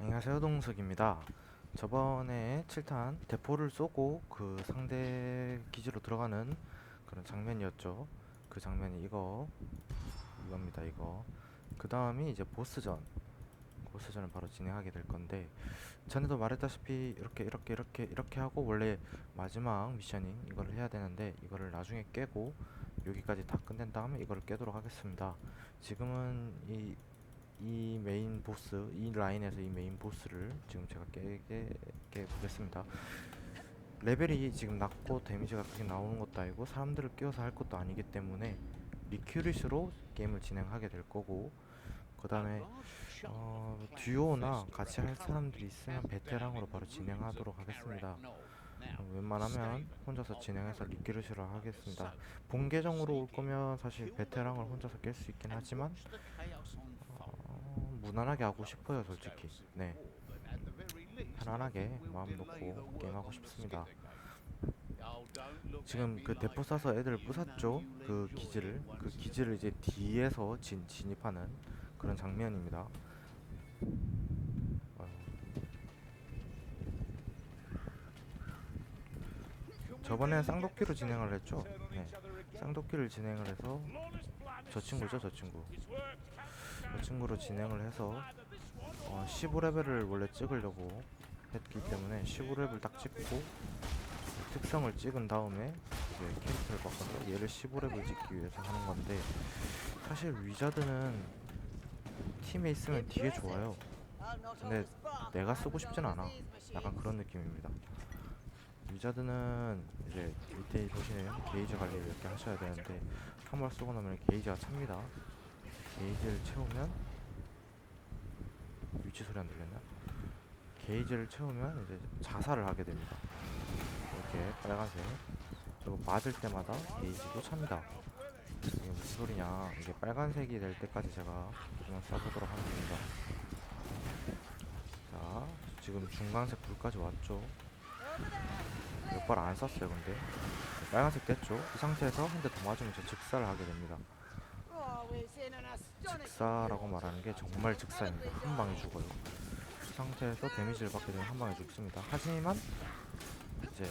안녕하세요 동석입니다. 저번에 7탄 대포를 쏘고 그 상대 기지로 들어가는 그런 장면이었죠. 그 장면이 이거 이겁니다 이거. 그 다음이 이제 보스전. 보스전을 바로 진행하게 될 건데 전에도 말했다시피 이렇게 이렇게 이렇게 이렇게 하고 원래 마지막 미션인 이걸 해야 되는데 이거를 나중에 깨고 여기까지 다 끝낸 다음에 이거를 깨도록 하겠습니다. 지금은 이 이 메인 보스, 이 라인에서 이 메인 보스를 지금 제가 깨게 깨 보겠습니다. 레벨이 지금 낮고 데미지가 크게 나오는 것도 아니고 사람들을 끼워서 할 것도 아니기 때문에 리큐릿으로 게임을 진행하게 될 거고 그 다음에 어, 듀오나 같이 할 사람들이 있으면 베테랑으로 바로 진행하도록 하겠습니다. 어, 웬만하면 혼자서 진행해서 리큐릿으로 하겠습니다. 본 계정으로 올 거면 사실 베테랑을 혼자서 깰 수 있긴 하지만 어, 무난하게 하고 싶어요 솔직히. 네. 편안하게 마음 놓고 게임하고 싶습니다. 지금 그 대포 쏴서 애들 부쉈죠? 그 기지를. 그 기지를 이제 뒤에서 진, 진입하는 그런 장면입니다. 아유. 저번에 쌍도끼로 진행을 했죠? 네. 쌍도끼를 진행을 해서 저 친구죠 저 친구 그 친구로 진행을 해서 어, 15레벨을 원래 찍으려고 했기 때문에 15레벨 딱 찍고 특성을 찍은 다음에 이제 캐릭터를 바꿔서 얘를 15레벨 찍기 위해서 하는 건데 사실 위자드는 팀에 있으면 되게 좋아요. 근데 내가 쓰고 싶진 않아. 약간 그런 느낌입니다. 위자드는 이제 밑에 보시면 게이지 관리를 이렇게 하셔야 되는데 한발 쏘고 나면 게이지가 찹니다 게이지를 채우면 위치 소리 안 들렸나? 게이지를 채우면 이제 자살을 하게 됩니다. 이렇게 빨간색 그리고 맞을 때마다 게이지도 찹니다. 이게 무슨 소리냐? 이게 빨간색이 될 때까지 제가 그냥 쏴보도록 하겠습니다. 자, 지금 중간색 불까지 왔죠? 몇 발 안 쐈어요, 근데. 빨간색 됐죠? 이 상태에서 한 대 더 맞으면 저 즉사를 하게 됩니다. 즉사라고 말하는 게 정말 즉사입니다. 한 방에 죽어요. 이 상태에서 데미지를 받게 되면 한 방에 죽습니다. 하지만 이제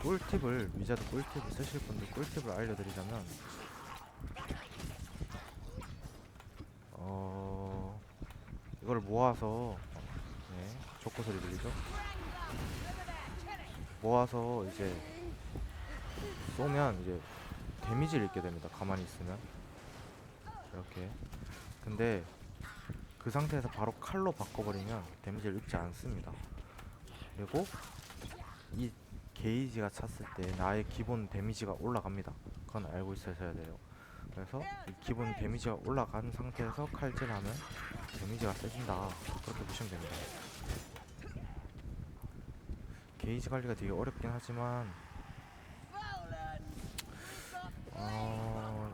꿀팁을 위자드 꿀팁을 쓰실 분들 꿀팁을 알려드리자면 어 이걸 모아서 네 조커 소리 들리죠? 모아서 이제 쏘면 이제 데미지를 입게 됩니다. 가만히 있으면 이렇게. 근데 그 상태에서 바로 칼로 바꿔버리면 데미지를 입지 않습니다. 그리고 이 게이지가 찼을 때 나의 기본 데미지가 올라갑니다. 그건 알고 있으셔야 돼요. 그래서 이 기본 데미지가 올라간 상태에서 칼질하면 데미지가 세진다. 그렇게 보시면 됩니다. 게이지 관리가 되게 어렵긴 하지만 어,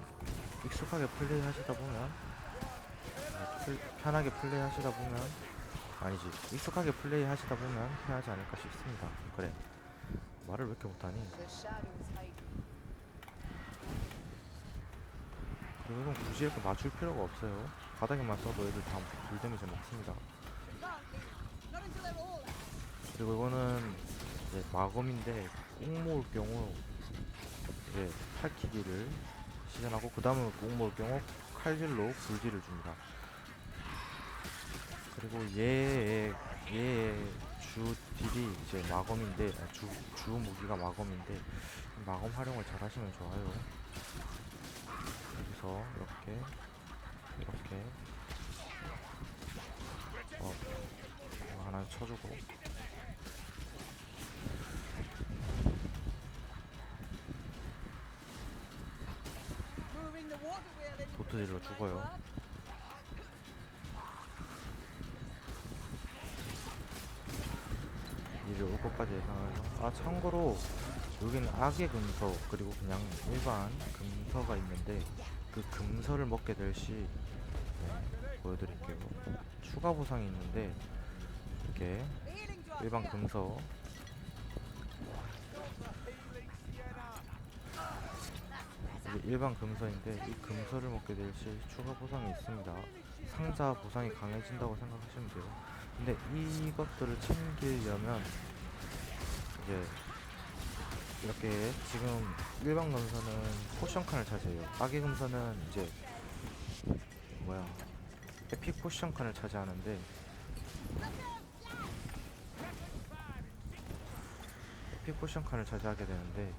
익숙하게 플레이 하시다 보면 어, 플- 편하게 플레이 하시다 보면 아니지 익숙하게 플레이 하시다 보면 해야지 않을까 싶습니다. 그래. 말을 왜 이렇게 못하니? 이건 굳이 이렇게 맞출 필요가 없어요. 바닥에만 써도 애들 다 불데미지 먹습니다. 그리고 이거는 이제 마검인데 꼭 모을 경우 이제 팔키기를 시전하고 그 다음에 꼭 모을 경우 칼질로 불질을 줍니다. 그리고 얘의 얘의 주 딜이 이제 마검인데 아, 주, 주 무기가 마검인데 마검 활용을 잘 하시면 좋아요. 여기서 이렇게 이렇게 어 이거 하나 쳐주고 도트딜로 죽어요. 이제 올 것까지 예상해서 아 참고로 여기는 악의 금서 그리고 그냥 일반 금서가 있는데 그 금서를 먹게 될시 네, 보여드릴게요 추가 보상이 있는데 이렇게 일반 금서 이게 일반 금서인데 이 금서를 먹게 될 시 추가 보상이 있습니다. 상자 보상이 강해진다고 생각하시면 돼요. 근데 이것들을 챙기려면 이제 이렇게 지금 일반 금서는 포션 칸을 차지해요. 악의 금서는 이제 뭐야 에픽 포션 칸을 차지하는데 에픽 포션 칸을 차지하게 되는데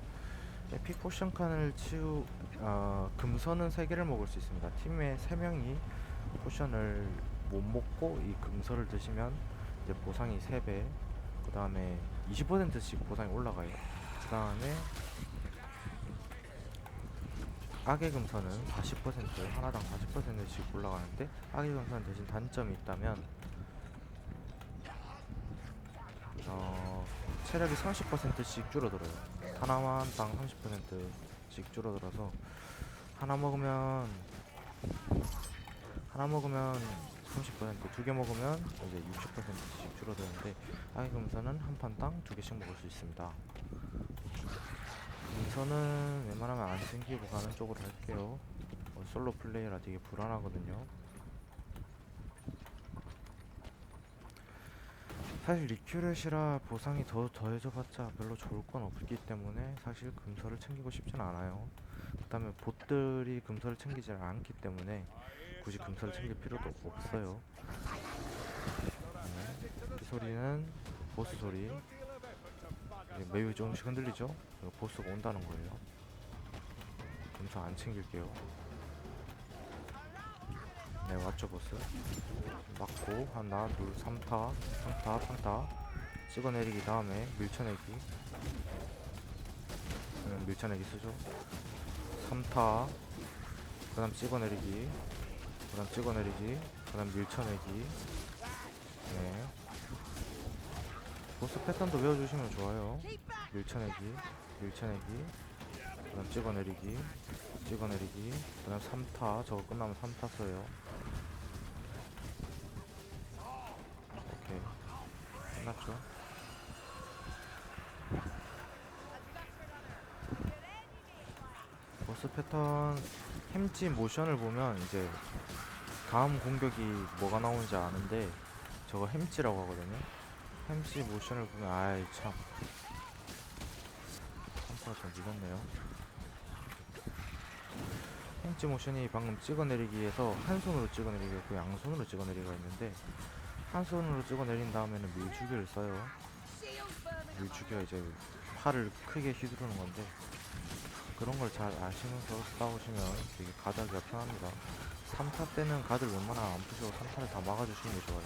에픽 포션 칸을 치우 어, 금서는 3개를 먹을 수 있습니다. 팀에 3명이 포션을 못 먹고 이 금서를 드시면 이제 보상이 3배 그 다음에 20%씩 보상이 올라가요. 그 다음에 악의 금서는 40% 하나당 40%씩 올라가는데 악의 금서는 대신 단점이 있다면 어, 체력이 30%씩 줄어들어요. 하나만 당 30%씩 줄어들어서 하나 먹으면 하나 먹으면 30%, 두 개 먹으면 이제 60%씩 줄어드는데 악의 금서는 한 판당 두 개씩 먹을 수 있습니다. 금서는 웬만하면 안 챙기고 가는 쪽으로 할게요. 어, 솔로 플레이라 되게 불안하거든요. 사실 리큐렛이라 보상이 더 더해져봤자 별로 좋을 건 없기 때문에 사실 금서를 챙기고 싶진 않아요. 그다음에 봇들이 금서를 챙기지 않기 때문에 굳이 금서를 챙길 필요도 없어요. 네. 이 소리는 보스 소리. 예, 매우 조금씩 흔들리죠? 보스가 온다는 거예요. 금서 안 챙길게요. 네, 왔죠, 보스. 맞고, 하나, 둘, 삼타, 삼타, 삼타. 찍어내리기 다음에 밀쳐내기. 음, 밀쳐내기 쓰죠. 삼타. 그 다음 찍어내리기. 그 다음 찍어내리기. 그 다음 밀쳐내기. 네. 보스 패턴도 외워주시면 좋아요. 밀쳐내기, 밀쳐내기, 그 다음 찍어내리기, 찍어내리기, 그 다음 3타 저거 끝나면 3타 써요. 끝났죠? 보스 패턴 햄찌 모션을 보면 이제 다음 공격이 뭐가 나오는지 아는데 저거 햄찌라고 하거든요. 햄찌 모션을 보면 아이 참 컴퓨터가 좀 늦었네요 햄찌 모션이 방금 찍어내리기에서 한 손으로 찍어내리기가 있고 양손으로 찍어내리기가 있는데 한 손으로 찍어 내린 다음에는 밀주기를 써요. 밀주기가 이제 팔을 크게 휘두르는 건데 그런 걸 잘 아시면서 싸우시면 되게 가드하기가 편합니다. 3타 때는 가드를 웬만하면 안 부시고 3타를 다 막아주시는 게 좋아요.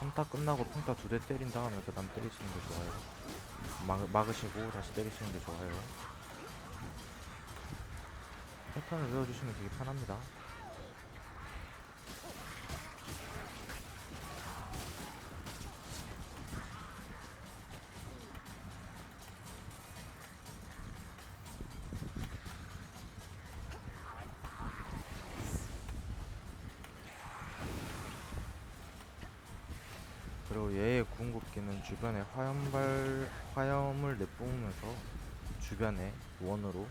3타 끝나고 평타 두 대 때린 다음에 그 다음 때리시는 게 좋아요. 막, 막으시고 다시 때리시는 게 좋아요. 패턴을 외워주시면 되게 편합니다 그리고 얘의 궁극기는 주변에 화염발 화염을 내뿜으면서 주변에 원으로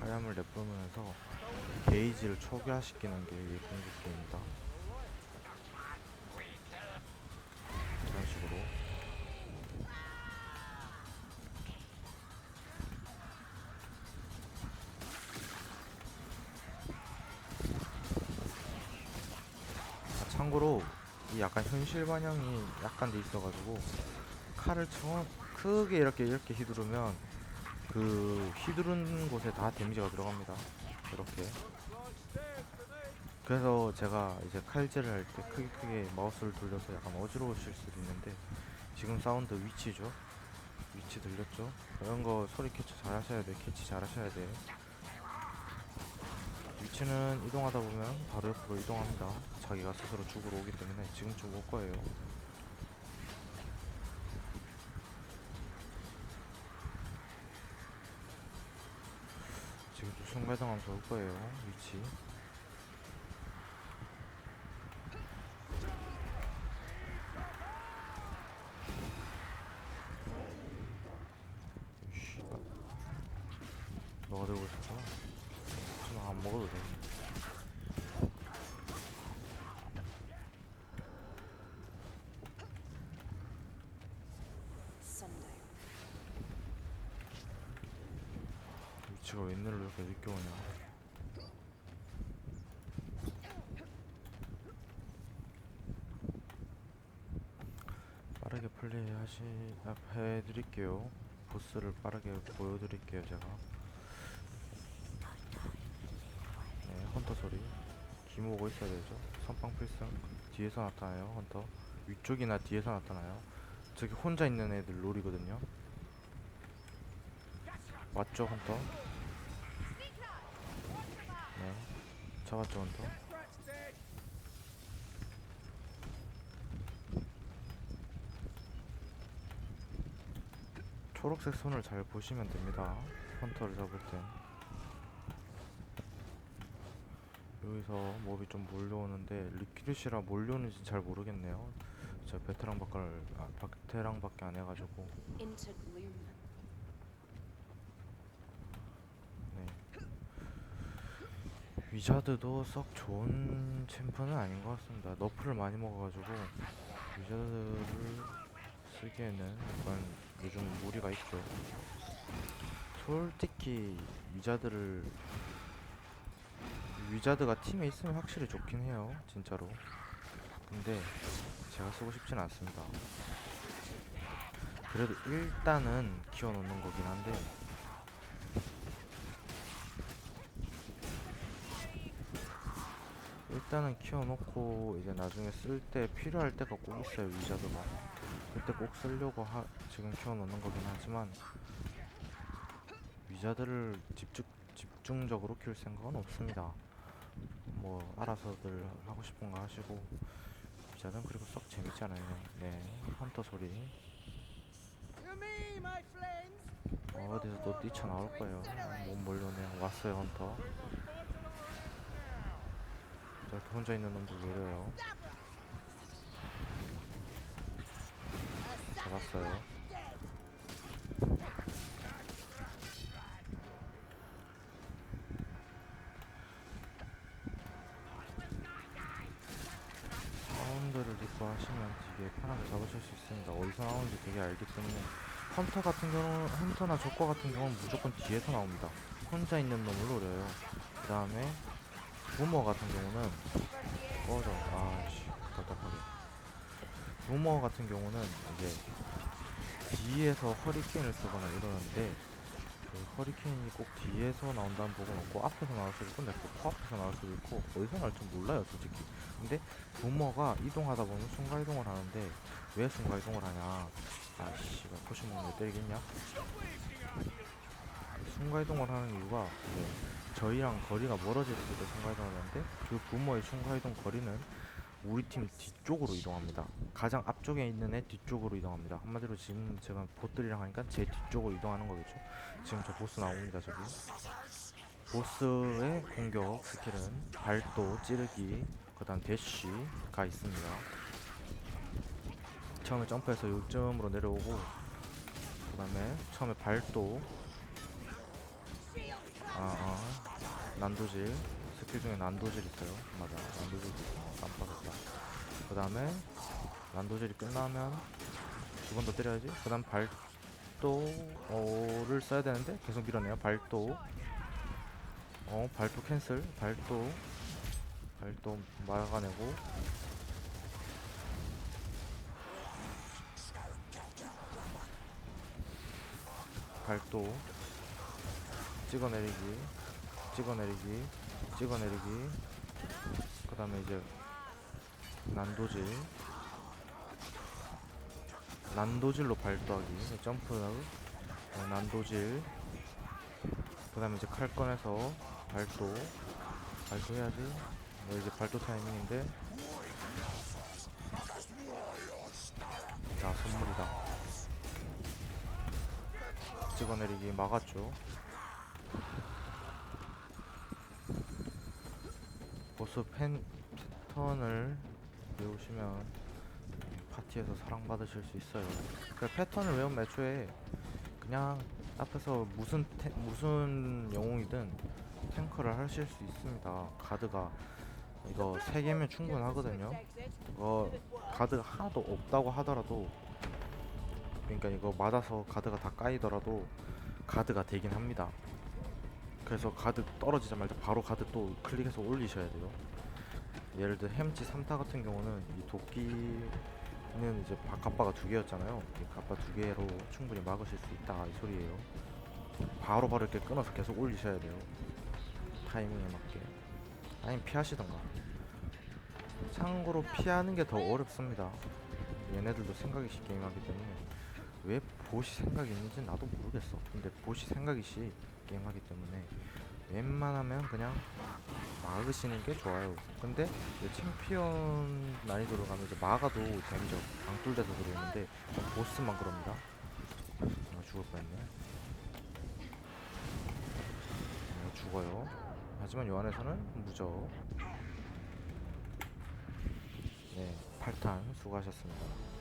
화염을 내뿜으면서 게이지를 초기화시키는 게 얘의 궁극기입니다. 이런 식으로 실 반영이 약간 돼 있어가지고 칼을 정확 크게 이렇게 이렇게 휘두르면 그 휘두른 곳에 다 데미지가 들어갑니다. 이렇게. 그래서 제가 이제 칼질을 할 때 크게 크게 마우스를 돌려서 약간 어지러우실 수도 있는데 지금 사운드 위치죠. 위치 들렸죠? 이런 거 소리 캐치 잘 하셔야 돼. 캐치 잘 하셔야 돼. 위치는 이동하다 보면 바로 옆으로 이동합니다. 자기가 스스로 죽으러 오기 때문에 지금쯤 올 거예요. 지금쯤 순간이동하면서 올 거예요. 위치. 씨, 너가 들고 있었잖아. 하나 안 먹어도 돼. Someday. 위치가 웬일로 이렇게 늦게 오냐? 빠르게 플레이 하시 아, 해드릴게요. 보스를 빠르게 보여드릴게요 제가. 네, 헌터 소리. 김 오고 있어야 되죠. 선빵 필승. 뒤에서 나타나요, 헌터. 위쪽이나 뒤에서 나타나요. 저기 혼자 있는 애들 롤이거든요. 맞죠, 헌터? 네. 잡았죠, 헌터? 초록색 손을 잘 보시면 됩니다. 헌터를 잡을 땐. 여기서 몹이 좀 몰려오는데 리퀴드시라 몰려오는지 잘 모르겠네요. 저 베테랑 밖을 아, 베테랑 밖에 안 해가지고 위자드도 썩 좋은 챔프는 아닌 것 같습니다. 너프를 많이 먹어가지고 위자드를 쓰기에는 약간 요즘 무리가 있죠. 솔직히 위자드를 위자드가 팀에 있으면 확실히 좋긴 해요, 진짜로. 근데 제가 쓰고 싶진 않습니다. 그래도 일단은 키워놓는 거긴 한데 일단은 키워놓고 이제 나중에 쓸 때 필요할 때가 꼭 있어요 위자드가 그때 꼭 쓰려고 하, 지금 키워놓는 거긴 하지만 위자드를 집중, 집중적으로 키울 생각은 없습니다. 뭐 알아서들 하고 싶은 거 하시고 위자드는 그리고 썩 재밌지 않아요. 네 헌터 소리. 어, 어디서 또 뛰쳐나올 거예요. 못 몰려오네 왔어요 헌터 저렇게 혼자 있는 놈들 노려요. 잡았어요. 사운드를 듣고 하시면 되게 편하게 잡으실 수 있습니다. 어디서 나오는지 되게 알기 때문에 헌터 같은 경우, 헌터나 조커 같은 경우는 무조건 뒤에서 나옵니다. 혼자 있는 놈을 노려요. 그 다음에 부머 같은 경우는 꺼져. 아씨 답답하게. 부머 같은 경우는 이제 뒤에서 허리케인을 쓰거나 이러는데 그 허리케인이 꼭 뒤에서 나온다는 부분 없고 앞에서 나올 수도 있고 내거 코앞에서 나올 수도 있고 어디서 나올지 몰라요 솔직히. 근데 부머가 이동하다 보면 순간이동을 하는데 왜 순간이동을 하냐? 아씨 포시몬 왜 때리겠냐? 순간이동을 하는 이유가 이제 저희랑 거리가 멀어질 때 순간이동을 하는데 그 부모의 순간이동 거리는 우리 팀 뒤쪽으로 이동합니다. 가장 앞쪽에 있는 애 뒤쪽으로 이동합니다. 한마디로 지금 제가 보들이랑 하니까 제 뒤쪽으로 이동하는 거겠죠. 지금 저 보스 나옵니다. 저기 보스의 공격 스킬은 발도, 찌르기, 그다음 대쉬가 있습니다. 처음에 점프해서 요점으로 내려오고 그다음에 처음에 발도 아, 아. 난도질. 스킬 중에 난도질 있어요. 맞아. 난도질 있어 깜빡했다. 그 다음에 난도질이 끝나면 두 번 더 때려야지. 그 다음 발도를 써야 되는데 계속 밀어내요. 발도. 어 발도 캔슬. 발도. 발도 막아내고. 발도 찍어내리기 찍어내리기 찍어내리기. 그 다음에 이제 난도질 난도질로 발도하기 점프 어, 난도질. 그 다음에 이제 칼 꺼내서 발도 발도 해야지. 네, 이제 발도 타이밍인데. 자 선물이다. 찍어내리기 막았죠 보스 팬 패턴을 외우시면 파티에서 사랑받으실 수 있어요. 그 패턴을 외우면 애초에 그냥 앞에서 무슨 태, 무슨 영웅이든 탱커를 하실 수 있습니다. 가드가 이거 세 개면 충분하거든요. 이거 가드가 하나도 없다고 하더라도 그러니까 이거 맞아서 가드가 다 까이더라도 가드가 되긴 합니다. 그래서 가드 떨어지자마자 바로 가드 또 클릭해서 올리셔야 돼요. 예를 들어 햄치 3타 같은 경우는 이 도끼는 이제 바- 갑바가 두 개였잖아요. 이 갑바 두 개로 충분히 막으실 수 있다 이 소리예요. 바로 바로 이렇게 끊어서 계속 올리셔야 돼요. 타이밍에 맞게. 아니면 피하시던가. 참고로 피하는 게 더 어렵습니다. 얘네들도 생각이 시 게임하기 때문에 왜 보시 생각이 있는지 나도 모르겠어. 근데 보시 생각이 시 게임하기 때문에 웬만하면 그냥 막으시는 게 좋아요. 근데 챔피언 난이도로 가면 이제 막아도 데미지가 방뚫돼서 들어오는데 보스만 그럽니다. 아, 죽을 뻔했네. 아, 죽어요. 하지만 요 안에서는 무적. 네, 8탄 수고하셨습니다.